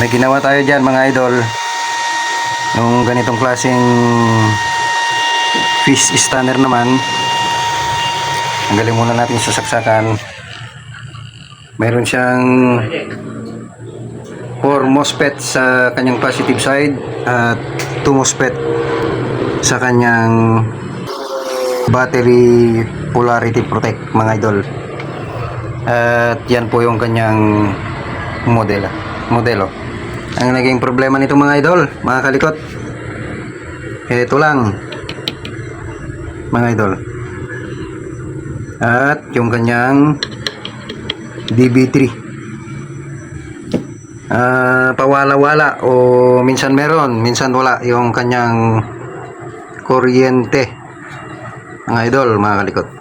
may ginawa tayo dyan mga idol. Yung ganitong klaseng fish stunner naman. Tanggalin muna natin sa saksakan. Meron siyang 4 MOSFET sa kanyang positive side at 2 MOSFET sa kanyang battery polarity protect mga idol. At yan po yung kanyang model, modelo. Ang naging problema nito mga idol, mga kalikot. Ito lang. Mga idol. At yung kanyang DB3. Ah, pawala-wala o minsan meron, minsan wala yung kanyang kuryente. Mga idol, mga kalikot.